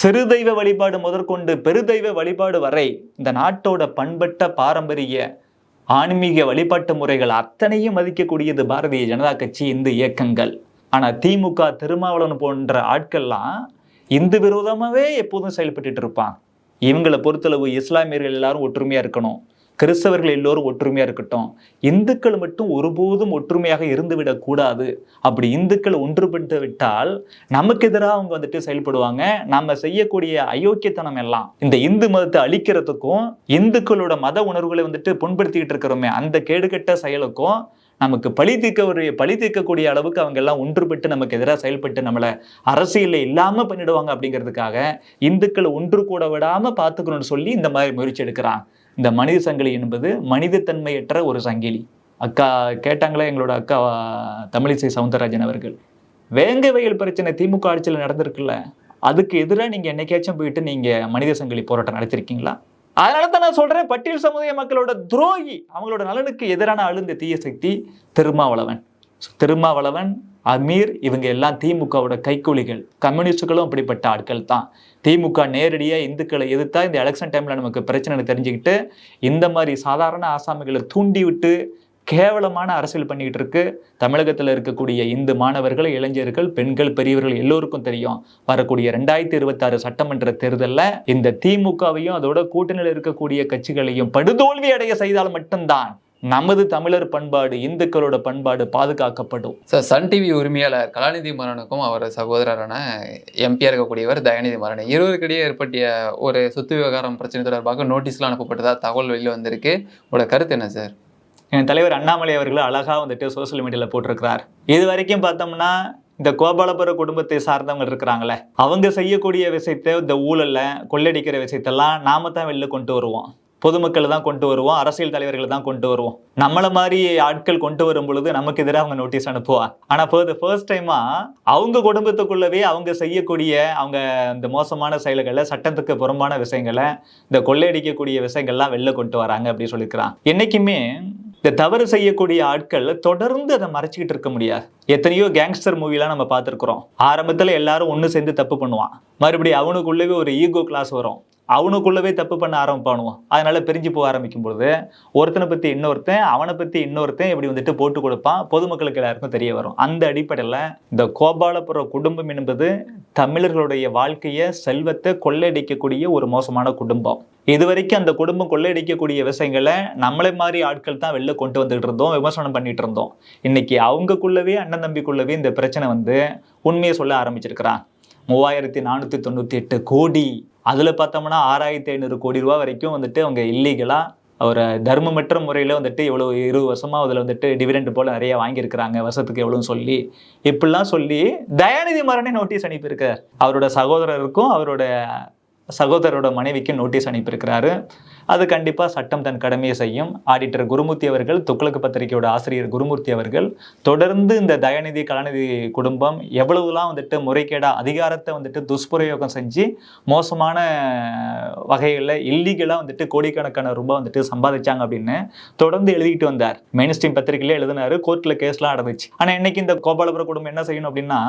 சிறு தெய்வ வழிபாடு முதற்கொண்டு பெருதெய்வ வழிபாடு வரை இந்த நாட்டோட பண்பட்ட பாரம்பரிய ஆன்மீக வழிபாட்டு முறைகள் அத்தனையும் மதிக்கக்கூடியது பாரதிய ஜனதா கட்சி இந்து இயக்கங்கள். ஆனால் திமுக திருமாவளவன் போன்ற ஆட்கள்லாம் இந்து விரோதமாகவே எப்போதும் செயல்பட்டு இருப்பான் இவங்களை பொறுத்தளவு இஸ்லாமியர்கள் எல்லாரும் ஒற்றுமையாக இருக்கணும். கிறிஸ்தவர்கள் எல்லோரும் ஒற்றுமையாக இருக்கட்டும். இந்துக்கள் மட்டும் ஒருபோதும் ஒற்றுமையாக இருந்துவிடக் கூடாது. அப்படி இந்துக்கள் ஒன்றுபட்டு விட்டால் நமக்கு எதிராக அவங்க வந்துட்டு செயல்படுவாங்க. நம்ம செய்யக்கூடிய அயோக்கியத்தனம் எல்லாம் இந்த இந்து மதத்தை அழிக்கிறதுக்கும் இந்துக்களோட மத உணர்வுகளை வந்துட்டு புண்படுத்திக்கிட்டு இருக்கிறோமே அந்த கேடுகட்ட செயலுக்கும் நமக்கு பழி தீர்க்க ஒரு பழி தீர்க்கக்கூடிய அளவுக்கு அவங்க எல்லாம் ஒன்றுபட்டு நமக்கு எதிராக செயல்பட்டு நம்மளை அரசியலில் இல்லாமல் பண்ணிடுவாங்க அப்படிங்கிறதுக்காக இந்துக்களை ஒன்று கூட விடாமல் பார்த்துக்கணும்னு சொல்லி இந்த மாதிரி முயற்சி எடுக்கிறான். இந்த மனித சங்கிலி என்பது மனிதத்தன்மையற்ற ஒரு சங்கிலி. அக்கா கேட்டாங்களே எங்களோட அக்கா தமிழிசை சவுந்தரராஜன் அவர்கள்? வேங்க வயல் பிரச்சனை திமுக ஆட்சியில் நடந்திருக்குல்ல அதுக்கு எதிராக நீங்கள் என்னைக்காச்சும் போயிட்டு நீங்கள் மனித சங்கிலி போராட்டம் நடத்திருக்கீங்களா? அதனால தான் நான் சொல்கிறேன் பட்டியல் சமுதாய மக்களோட துரோகி அவங்களோட நலனுக்கு எதிரான அழுந்த தீய சக்தி திருமாவளவன். திருமாவளவன் அமீர் இவங்க எல்லாம் திமுகவோட கைக்கூலிகள் கம்யூனிஸ்டுகளும் அப்படிப்பட்ட ஆட்கள் தான். திமுக நேரடியாக இந்துக்களை எதிர்த்தா இந்த எலெக்ஷன் டைமில் நமக்கு பிரச்சனை தெரிஞ்சுக்கிட்டு இந்த மாதிரி சாதாரண ஆசாமிகளை தூண்டி விட்டு கேவலமான அரசியல் பண்ணிக்கிட்டு இருக்கு. தமிழகத்தில் இருக்கக்கூடிய இந்து மாணவர்கள் இளைஞர்கள் பெண்கள் பெரியவர்கள் எல்லோருக்கும் தெரியும். வரக்கூடிய ரெண்டாயிரத்தி இருபத்தாறு சட்டமன்ற தேர்தலில் இந்த திமுகவையும் அதோட கூட்டணியில் இருக்கக்கூடிய கட்சிகளையும் படுதோல்வி அடைய செய்தால் மட்டும்தான் நமது தமிழர் பண்பாடு இந்துக்களோட பண்பாடு பாதுகாக்கப்படும். சார் சன் டிவி உரிமையாளர் கலாநிதி மரனுக்கும் அவர் சகோதரரான எம்பியா இருக்கக்கூடியவர் தயாநிதி மரணன் இருவருக்கிடையே ஏற்பட்டிய ஒரு சொத்து விவகாரம் பிரச்சனை தொடர்பாக நோட்டீஸ்லாம் அனுப்பப்பட்டதா தகவல் வெளியில் வந்திருக்கு. உங்களோட கருத்து என்ன சார்? என் தலைவர் அண்ணாமலை அவர்கள் அழகாக வந்துட்டு சோசியல் மீடியாவில் போட்டிருக்கிறார். இது வரைக்கும் பார்த்தோம்னா இந்த கோபாலபுர குடும்பத்தை சார்ந்தவங்க இருக்கிறாங்களே அவங்க செய்யக்கூடிய விஷயத்தை இந்த ஊழலில் கொள்ளடிக்கிற விஷயத்தெல்லாம் நாம தான் வெளில கொண்டு வருவோம். பொதுமக்களை தான் கொண்டு வருவோம் அரசியல் தலைவர்களை தான் கொண்டு வருவோம். நம்மள மாதிரி ஆட்கள் கொண்டு வரும் பொழுது நமக்கு எதிராக அவங்க நோட்டீஸ் அனுப்புவா. ஆனால் இப்போ ஃபர்ஸ்ட் டைமா அவங்க குடும்பத்துக்குள்ளவே அவங்க செய்யக்கூடிய அவங்க இந்த மோசமான செயல்களை சட்டத்துக்கு புறம்பான விஷயங்களை இந்த கொள்ளையடிக்கக்கூடிய விஷயங்கள்லாம் வெளில கொண்டு வராங்க அப்படின்னு சொல்லியிருக்கிறான். என்னைக்குமே இந்த தவறு செய்யக்கூடிய ஆட்கள் தொடர்ந்து அதை மறைச்சிக்கிட்டு இருக்க முடியாது. எத்தனையோ கேங்ஸ்டர் மூவிலாம் நம்ம பார்த்துருக்குறோம். ஆரம்பத்தில் எல்லாரும் ஒன்று சேர்ந்து தப்பு பண்ணுவான். மறுபடியும் அவனுக்குள்ளவே ஒரு ஈகோ கிளாஸ் வரும். அவனுக்குள்ளவே தப்பு பண்ண ஆரம்பிப்பானுவான். அதனால பிரிஞ்சு போக ஆரம்பிக்கும் பொழுது ஒருத்தனை பற்றி இன்னொருத்தன் அவனை பற்றி இன்னொருத்தன் இப்படி வந்துட்டு போட்டு கொடுப்பான். பொதுமக்களுக்கு எல்லாருக்கும் தெரிய வரும். அந்த அடிப்படையில் இந்த கோபாலபுர குடும்பம் என்பது தமிழர்களுடைய வாழ்க்கையை செல்வத்தை கொள்ளையடிக்கக்கூடிய ஒரு மோசமான குடும்பம். இதுவரைக்கும் அந்த குடும்பம் கொள்ளையடிக்கக்கூடிய விஷயங்களை நம்மளை மாதிரி ஆட்கள் தான் வெளில கொண்டு வந்துகிட்டு இருந்தோம் விமர்சனம் பண்ணிட்டு இருந்தோம். இன்னைக்கு அவங்கக்குள்ளவே அண்ணன் தம்பிக்குள்ளவே இந்த பிரச்சனை வந்து உண்மையை சொல்ல ஆரம்பிச்சிருக்கிறான் மூவாயிரத்தி நானூற்றி தொண்ணூற்றி எட்டு கோடி. அதில் பார்த்தோம்னா ஆறாயிரத்தி ஐநூறு கோடி ரூபா வரைக்கும் வந்துட்டு அவங்க இல்லீகலாக ஒரு தர்மமற்ற முறையில் வந்துட்டு எவ்வளோ இருபது வருஷமாக அதில் வந்துட்டு டிவிடெண்ட் போல் நிறைய வாங்கியிருக்கிறாங்க வருஷத்துக்கு எவ்வளோன்னு சொல்லி. இப்படிலாம் சொல்லி தயாநிதி மரணே நோட்டீஸ் அனுப்பியிருக்கார். அவரோட சகோதரருக்கும் அவரோட சகோதரரோட மனைவிக்கு நோட்டீஸ் அனுப்பியிருக்கிறாரு. அது கண்டிப்பாக சட்டம் தன் கடமையை செய்யும். ஆடிட்டர் குருமூர்த்தி அவர்கள் துக்ளக்கு பத்திரிகையோட ஆசிரியர் குருமூர்த்தி அவர்கள் தொடர்ந்து இந்த தயாநிதி கலாநிதி குடும்பம் எவ்வளவுலாம் வந்துட்டு முறைகேடாக அதிகாரத்தை வந்துட்டு துஷ்பிரயோகம் செஞ்சு மோசமான வகைகளில் இல்லீகலாக வந்துட்டு கோடிக்கணக்கான ரூபாய் வந்துட்டு சம்பாதிச்சாங்க அப்படின்னு தொடர்ந்து எழுதிட்டு வந்தார். மெயின் ஸ்ட்ரீம் பத்திரிகையில எழுதினார் கோர்ட்டில் கேஸ்லாம் நடந்துச்சு. ஆனால் இன்னைக்கு இந்த கோபாலபுர குடும்பம் என்ன செய்யணும் அப்படின்னா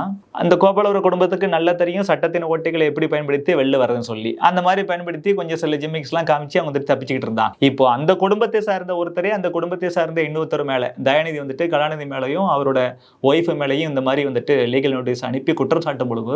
அந்த கோபாலபுர குடும்பத்துக்கு நல்லா தெரியும் சட்டத்தின் ஓட்டைகளை எப்படி பயன்படுத்தி வெளில வரதுன்னு சொல்லி. அந்த மாதிரி பயன்படுத்தி கொஞ்சம் சில ஜிம்மிக்ஸ்லாம் காமிச்சு அவங்க வந்துட்டு தப்பிச்சுக்கிட்டு இருந்தான். இப்போ அந்த குடும்பத்தை சார்ந்த ஒருத்தரே அந்த குடும்பத்தை சார்ந்த இன்னொருத்தர் மேலே தயாநிதி வந்துட்டு கலாநிதி மேலேயும் அவரோட ஒய்ஃப் மேலையும் இந்த மாதிரி வந்துட்டு லீகல் நோட்டீஸ் அனுப்பி குற்றம் சாட்டும் பொழுது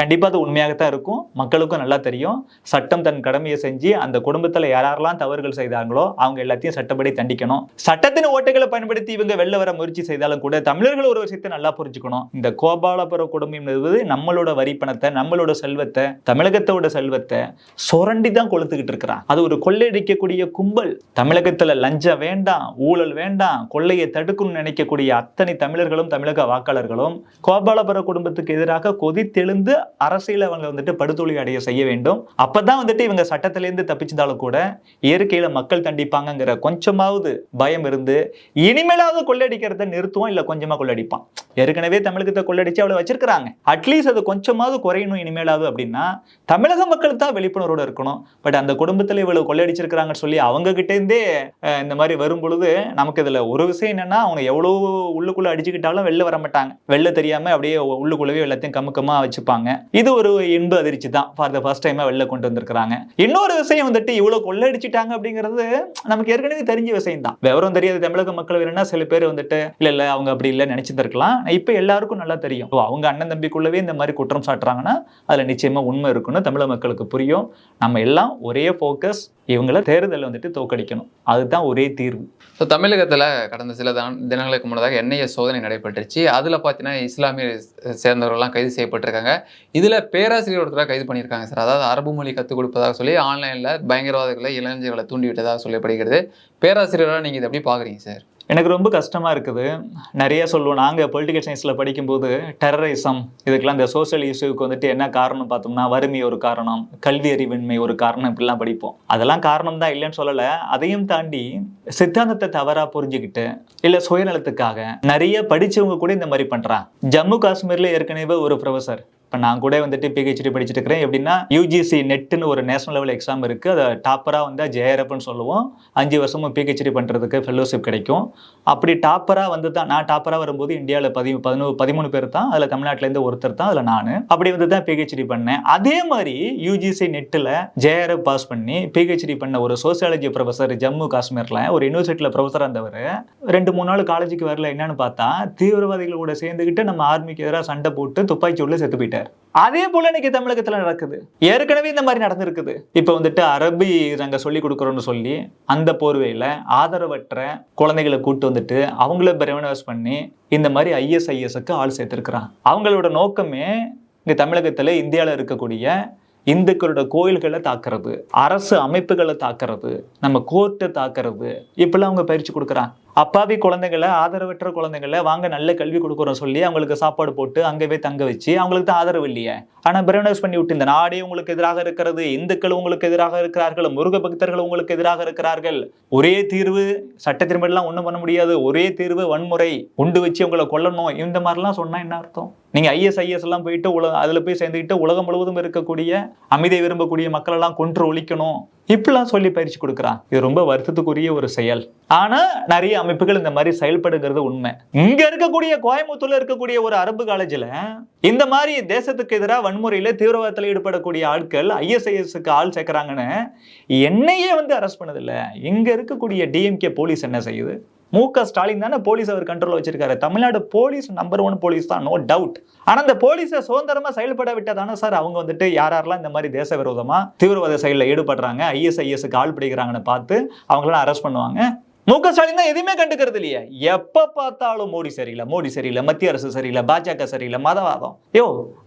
கண்டிப்பாக அது உண்மையாகத்தான் இருக்கும். மக்களுக்கும் நல்லா தெரியும். சட்டம் தன் கடமையை செஞ்சு அந்த குடும்பத்தில் யாரெல்லாம் தவறுகள் செய்தாங்களோ அவங்க எல்லாத்தையும் சட்டப்படி தண்டிக்கணும். சட்டத்தின் ஓட்டைகளை பயன்படுத்தி இவங்க வெளில வர முயற்சி செய்தாலும் கூட தமிழர்கள் ஒரு விஷயத்தை நல்லா புரிஞ்சுக்கணும். இந்த கோபாலபுர குடும்பம் என்பது நம்மளோட வரி பணத்தை நம்மளோட செல்வத்தை தமிழகத்தோட செல்வத்தை சுரண்டி தான் கொளுத்துக்கிட்டு இருக்கிறான். அது ஒரு கொள்ளை கொள்ளையடிக்கக்கூடிய கும்பல். தமிழகத்துல லஞ்சம் வேண்டாம் ஊழல் வேண்டாம் கொள்ளையை தடுக்கணும்னு நினைக்கக்கூடிய அத்தனை தமிழர்களும் தமிழக வாக்காளர்களும் கோபாலபுர குடும்பத்துக்கு எதிராக கொதித்தெழுந்து அரசியல் அவங்க வந்துட்டு படுதோலி அடைய செய்ய வேண்டும். அப்பதான் வந்துட்டு இவங்க சட்டத்திலேருந்து தப்பிச்சதாலும் கூட இயற்கையில மக்கள் தண்டிப்பாங்கிற கொஞ்சமாவது பயம் இருந்து இனிமேலாவது கொள்ளையடிக்கிறத நிறுத்துவோம் இல்ல கொஞ்சமா கொள்ளடிப்பான் ஏற்கனவே தமிழகத்தை கொள்ளடிச்சு அவ்வளவு வச்சிருக்கிறாங்க. அட்லீஸ்ட் அது கொஞ்சமாவது குறையணும் இனிமேலாவது அப்படின்னா தமிழக மக்கள் தான் விழிப்புணர்வோட இருக்கணும். பட் அந்த குடும்பத்தில் இவ்வளவு கொள்ளையடிச்சு வச்சிருக்கிறாங்கன்னு சொல்லி அவங்க கிட்ட இருந்தே இந்த மாதிரி வரும் பொழுது நமக்கு இதுல ஒரு விஷயம் என்னன்னா அவங்க எவ்வளவு உள்ளுக்குள்ள அடிச்சுக்கிட்டாலும் வெளில வர மாட்டாங்க. வெளில தெரியாம அப்படியே உள்ளுக்குள்ளவே எல்லாத்தையும் கமுக்கமாக வச்சுப்பாங்க. இது ஒரு இன்ப அதிர்ச்சி தான். ஃபார் த ஃபர்ஸ்ட் டைமாக வெளில கொண்டு வந்திருக்கிறாங்க. இன்னொரு விஷயம் வந்துட்டு இவ்வளவு கொள்ளடிச்சிட்டாங்க அப்படிங்கிறது நமக்கு ஏற்கனவே தெரிஞ்ச விஷயம் தான். விவரம் தெரியாத தமிழக மக்கள் வேணும்னா சில பேர் வந்துட்டு இல்ல இல்லை அவங்க அப்படி இல்லை நினச்சிருந்துருக்கலாம். இப்ப எல்லாருக்கும் நல்லா தெரியும். ஓ, அவங்க அண்ணன் தம்பிக்குள்ளவே இந்த மாதிரி குற்றம் சாட்டுறாங்கன்னா அதுல நிச்சயமா உண்மை இருக்குன்னு தமிழக மக்களுக்கு புரியும். நம்ம எல்லாம் ஒரே ஃபோக்கஸ் இவங்கள தேர்தலில் வந்துட்டு தோக்கடிக்கணும் அதுதான் ஒரே தீர்வு. ஸோ தமிழகத்தில் கடந்த சில தான் தினங்களுக்கு முன்னதாக என்ஐஏ சோதனை நடைபெற்றுச்சு. அதில் பார்த்தீங்கன்னா இஸ்லாமிய சேர்ந்தவர்கள்லாம் கைது செய்யப்பட்டிருக்காங்க. இதில் பேராசிரியர் ஒருத்தராக கைது பண்ணியிருக்காங்க சார். அதாவது அரபு மொழி கற்றுக் கொடுப்பதாக சொல்லி ஆன்லைனில் பயங்கரவாதிகளை இளைஞர்களை தூண்டிவிட்டதாக சொல்லப்படுகிறது. பேராசிரியராக நீங்கள் இதை எப்படி பார்க்குறீங்க சார்? எனக்கு ரொம்ப கஷ்டமாக இருக்குது. நிறைய சொல்லுவோம். நாங்கள் பொலிட்டிக்கல் சயின்ஸில் படிக்கும்போது டெரரிசம் இதுக்கெல்லாம் இந்த சோஷியல் இஷ்யூக்கு வந்துட்டு என்ன காரணம் பார்த்தோம்னா வறுமை ஒரு காரணம் கல்வி அறிவின்மை ஒரு காரணம் இப்படிலாம் படிப்போம். அதெல்லாம் காரணம் தான் இல்லைன்னு சொல்லலை. அதையும் தாண்டி சித்தாந்தத்தை தவறாக புரிஞ்சுக்கிட்டு இல்லை சுயநலத்துக்காக நிறைய படித்தவங்க கூட இந்த மாதிரி பண்ணுறான் ஜம்மு காஷ்மீரில் ஏற்கனவே ஒரு ப்ரொஃபசர் இப்போ நான் கூட வந்துட்டு பிஹெச்டி படிச்சுட்டு இருக்கிறேன். எப்படின்னா யூஜிசி நெட்டுன்னு ஒரு நேஷனல் லெவல் எக்ஸாம் இருக்குது அதை டாப்பராக வந்து ஜேஆர்எஃப்னு சொல்லுவோம். அஞ்சு வருஷமும் பிஹெச்டி பண்ணுறதுக்கு ஃபெல்லோஷிப் கிடைக்கும். அப்படி டாப்பராக வந்து தான் நான் டாப்பராக வரும்போது இந்தியாவில் பதி பதினோரு பதிமூணு பேர் தான். அதில் தமிழ்நாட்டிலேருந்து ஒருத்தர் தான் அதில் நான். அப்படி வந்து தான் பிஹெச்டி பண்ணேன். அதே மாதிரி யூஜிசி நெட்டில் ஜேஆர்எஃப் பாஸ் பண்ணி பிஹெச்டி பண்ண ஒரு சோசியாலஜி ப்ரொஃபஸர் ஜம்மு காஷ்மீரில் ஒரு யூனிவர்சிட்டியில் ப்ரொஃபஸராக இருந்தவர். ரெண்டு மூணு நாள் காலேஜுக்கு வரல என்னன்னு பார்த்தா தீவிரவாதிகள் கூட சேர்ந்துக்கிட்டு நம்ம ஆர்மிக்கு எதிராக சண்டை போட்டு துப்பாக்கி உள்ள செத்து போயிட்டார். அதே போல இன்னைக்கு தமிழகத்துல நடக்குது. ஏற்கனவே இந்த மாதிரி நடந்திருக்குது. இப்ப வந்துட்டு அரபி நாங்க சொல்லி கொடுக்குறோம்னு சொல்லி அந்த போர்வையில ஆதரவற்ற குழந்தைகளை கூட்டு வந்துட்டு அவங்கள பிரவனஸ் பண்ணி இந்த மாதிரி ஐஎஸ்ஐஎஸ்க்கு ஆள் சேர்த்திருக்கிறான் அவங்களோட நோக்கமே இந்த தமிழகத்துல இந்தியால இருக்கக்கூடிய இந்துக்களோட கோயில்களை தாக்குறது அரசு அமைப்புகளை தாக்குறது நம்ம கோர்ட்டை தாக்குறது இப்பெல்லாம் அவங்க பயிற்சி கொடுக்குறாங்க. அப்பாவி குழந்தைங்களை ஆதரவற்ற குழந்தைங்களை வாங்க நல்ல கல்வி கொடுக்குறோம் சொல்லி அவங்களுக்கு சாப்பாடு போட்டு அங்கவே தங்க வச்சு அவங்களுக்கு தான் ஆதரவு இல்லையே. ஆனால் பிரனஸ் பண்ணி விட்டு இந்த நாடே உங்களுக்கு எதிராக இருக்கிறது இந்துக்கள் உங்களுக்கு எதிராக இருக்கிறார்கள் முருக பக்தர்கள் உங்களுக்கு எதிராக இருக்கிறார்கள். ஒரே தீர்வு சட்டத்தின்படிலாம் ஒன்றும் பண்ண முடியாது. ஒரே தீர்வு வன்முறை உண்டு வச்சு உங்களை கொல்லணும். இந்த மாதிரிலாம் சொன்னால் என்ன அர்த்தம்? நீங்கள் ஐஎஸ்ஐஎஸ் எல்லாம் போயிட்டு உலக அதில் போய் சேர்ந்துக்கிட்டு உலகம் முழுவதும் இருக்கக்கூடிய அமைதியை விரும்பக்கூடிய மக்கள் எல்லாம் கொன்று ஒழிக்கணும். இப்படிலாம் சொல்லி பயிற்சி கொடுக்குறான் இது ரொம்ப வருத்தத்துக்குரிய ஒரு செயல். ஆனால் நிறைய அமைப்புகள் இந்த மாதிரி செயல்படுங்கிறது உண்மை. இங்கே இருக்கக்கூடிய கோயம்புத்தூர்ல இருக்கக்கூடிய ஒரு அரபு காலேஜில் இந்த மாதிரி தேசத்துக்கு எதிராக வன்முறையில் தீவிரவாதத்தில் ஈடுபடக்கூடிய ஆட்கள் ஐஎஸ்ஐஎஸ்க்கு ஆள் சேர்க்குறாங்கன்னு என்னையே வந்து அரெஸ்ட் பண்ணதில்லை. இங்கே இருக்கக்கூடிய டிஎம்கே போலீஸ் என்ன செய்யுது? மு க. ஸ்டாலின் தானே போலீஸ் அவர் கண்ட்ரோல் வச்சிருக்காரு. Tamil Nadu police number one police தான் நோ டவுட் ஆனா அந்த போலீஸை சுதந்திரமா செயல்பட விட்டதானே சார் அவங்க வந்துட்டு யார் யாரெல்லாம் இந்த மாதிரி தேச விரோதமா தீவிரவாத செயலில் ஈடுபடுறாங்க ஐஎஸ்ஐஎஸ்க்கு ஆள் பிடிக்கிறாங்கன்னு பார்த்து அவங்களாம் அரெஸ்ட் பண்ணுவாங்க. மு க ஸ்டாலின் தான் எதுவுமே கண்டுக்கிறது இல்லையே. எப்ப பார்த்தாலும் மோடி சரியில்லை மோடி சரியில்லை மத்திய அரசு சரியில்லை பாஜக சரியில்லை மதவாதம். யோ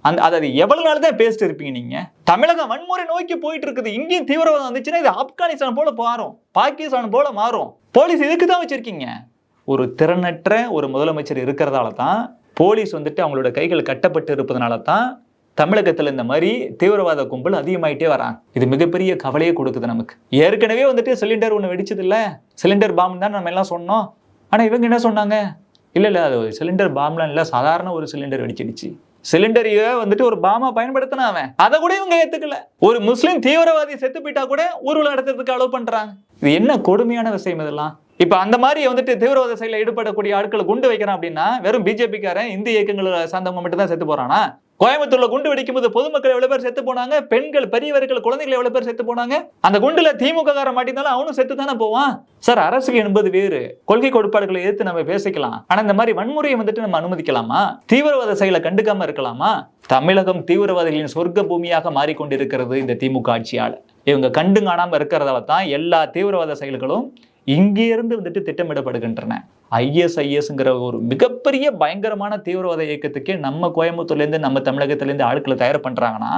அந்த அதாவது எவ்வளவு நாள் தான் பேசிட்டு இருப்பீங்க நீங்க? தமிழகம் வன்முறை நோக்கி போயிட்டு இருக்குது. இங்கேயும் தீவிரவாதம் வந்துச்சுன்னா இது ஆப்கானிஸ்தான் போல மாறும் பாகிஸ்தான் போல மாறும். போலீஸ் இதுக்கு தான் வச்சிருக்கீங்க. ஒரு திறனற்ற ஒரு முதலமைச்சர் இருக்கிறதால தான் போலீஸ் வந்துட்டு அவங்களோட கைகள் கட்டப்பட்டு இருப்பதனால தான் தமிழகத்தில் இந்த மாதிரி தீவிரவாத கும்பல் அதிகமாயிட்டே வராங்க. இது மிகப்பெரிய கவலையை கொடுக்குது நமக்கு. ஏற்கனவே வந்துட்டு சிலிண்டர் ஒன்று வெடிச்சது இல்லை சிலிண்டர் பாம் தான் நம்ம எல்லாம் சொன்னோம். ஆனால் இவங்க என்ன சொன்னாங்க? இல்லை இல்லை அது ஒரு சிலிண்டர் பாம்லாம் இல்லை. சாதாரண ஒரு சிலிண்டர் வெடிச்சிடுச்சு. சிலிண்டரைய வந்துட்டு ஒரு பாமா பயன்படுத்தின அவன். அதை கூட இவங்க ஏத்துக்கல. ஒரு முஸ்லீம் தீவிரவாதி செத்து போயிட்டா கூட ஊர்வலம் நடத்துறதுக்கு அலோவ் பண்றாங்க. இது என்ன கொடுமையான விஷயம் இதெல்லாம்? இப்ப அந்த மாதிரி வந்துட்டு தீவிரவாத செயலில் ஈடுபடக்கூடிய ஆட்களை குண்டு வைக்கிறான் அப்படின்னா வெறும் பிஜேபிக்காரன் இந்திய இயக்கங்களை சார்ந்தவங்க மட்டும் தான் செத்து போறானா? கோயம்புத்தூர்ல குண்டு வெடிக்கும் போது பொதுமக்கள் எவ்வளவு பேர் செத்து போனாங்க? பெண்கள் பெரியவர்கள் குழந்தைகள் எவ்வளவு பேர் செத்து போனாங்க? அந்த குண்டுல திமுக காரன் மாட்டினாலும் அவனும் செத்து தானே போவான்? சார் அரசுக்கு என்பது வேறு. கொள்கை கோட்பாடுகளை எதிர்த்து நம்ம பேசிக்கலாம். ஆனா இந்த மாதிரி வன்முறையை வந்துட்டு நம்ம அனுமதிக்கலாமா? தீவிரவாத செயலை கண்டுக்காம இருக்கலாமா? தமிழகம் தீவிரவாதிகளின் சொர்க்க பூமியாக மாறிக்கொண்டிருக்கிறது இந்த திமுக ஆட்சியால். இவங்க கண்டு காணாம இருக்கிறதால தான் எல்லா தீவிரவாத செயல்களும் இங்கே இருந்து வந்துட்டு திட்டமிடப்படுகின்றன. ஐஎஸ்ஐஎஸ்ங்கிற ஒரு மிகப்பெரிய பயங்கரமான தீவிரவாத இயக்கத்துக்கே நம்ம கோயம்புத்தூர்லேருந்து நம்ம தமிழகத்துலேருந்து ஆட்களை தயார் பண்ணுறாங்கன்னா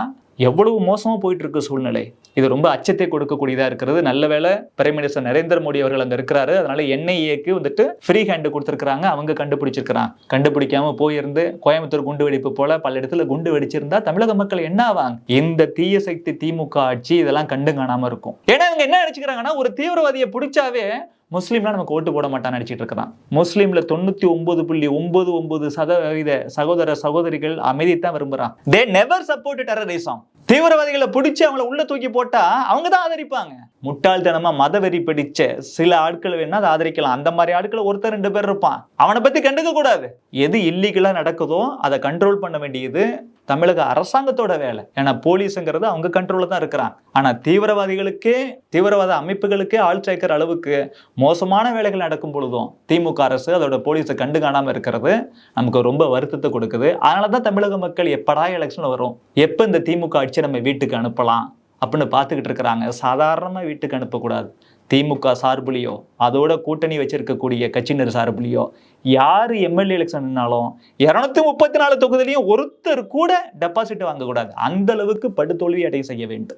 எவ்வளவு மோசமாக போயிட்டு இருக்கு சூழ்நிலை. இது ரொம்ப அச்சத்தை கொடுக்கக்கூடியதாக இருக்கிறது. நல்ல வேளை பிரைம் மினிஸ்டர் நரேந்திர மோடி அவர்கள் அங்கே இருக்கிறாரு. அதனால என்ஐஏக்கு வந்துட்டு ஃப்ரீ ஹேண்டு கொடுத்துருக்குறாங்க. அவங்க கண்டுபிடிச்சிருக்கிறாங்க. கண்டுபிடிக்காம போயிருந்து கோயம்புத்தூர் குண்டு வெடிப்பு போல பல இடத்துல குண்டு வெடிச்சிருந்தா தமிழக மக்கள் என்ன ஆவாங்க? இந்த தீய சக்தி திமுக ஆட்சி இதெல்லாம் கண்டு காணாம இருக்கும். ஏன்னா இவங்க என்ன நினைச்சுக்கிறாங்கன்னா ஒரு தீவிரவாதியை பிடிச்சாவே முஸ்லீம்லாம் நமக்கு ஓட்டு போட மாட்டான்னு நினச்சிட்டு இருக்கிறான். முஸ்லீம்ல தொண்ணூத்தி ஒன்பது புள்ளி ஒன்பது ஒன்பது சதவீத சகோதர சகோதரிகள் அமைதி தான் விரும்புறான் தே நெவர் சப்போர்ட் டெரரிசம் தீவிரவாதிகளை பிடிச்சி அவங்கள உள்ள தூக்கி போட்டா அவங்க தான் ஆதரிப்பாங்க. முட்டாள்தனமா மதவெறி பிடிச்ச சில ஆட்கள் வேணா அதை ஆதரிக்கலாம். அந்த மாதிரி ஆட்கள் ஒருத்தர் ரெண்டு பேர் இருப்பான். அவனை பத்தி கண்டுக்க கூடாது எது இல்லீகலா நடக்குதோ அதை கண்ட்ரோல் பண்ண வேண்டியது தமிழக அரசாங்கத்தோட வேலை. ஏன்னா போலீஸுங்கிறது அவங்க கண்ட்ரோலில் தான் இருக்கிறாங்க. ஆனால் தீவிரவாதிகளுக்கே தீவிரவாத அமைப்புகளுக்கே ஆள் சேர்க்கிற அளவுக்கு மோசமான வேலைகள் நடக்கும் பொழுதும் திமுக அரசு அதோட போலீஸை கண்டு காணாமல் இருக்கிறது நமக்கு ரொம்ப வருத்தத்தை கொடுக்குது. அதனால தான் தமிழக மக்கள் எப்படா எலெக்ஷன் வரும்? எப்போ இந்த திமுக ஆட்சி நம்ம வீட்டுக்கு அனுப்பலாம்? அப்படின்னு பார்த்துக்கிட்டு இருக்கிறாங்க. சாதாரணமாக வீட்டுக்கு அனுப்பக்கூடாது. திமுக சார்புலையோ அதோட கூட்டணி வச்சிருக்கக்கூடிய கட்சியினர் சார்புலையோ யார் எம்எல்ஏ எலெக்ஷன்னாலும் இரநூத்தி முப்பத்தி நாலு தொகுதியிலையும் ஒருத்தர் கூட டெபாசிட் வாங்கக்கூடாது. அந்த அளவுக்கு படுதோல்வி அடைய செய்ய வேண்டும்.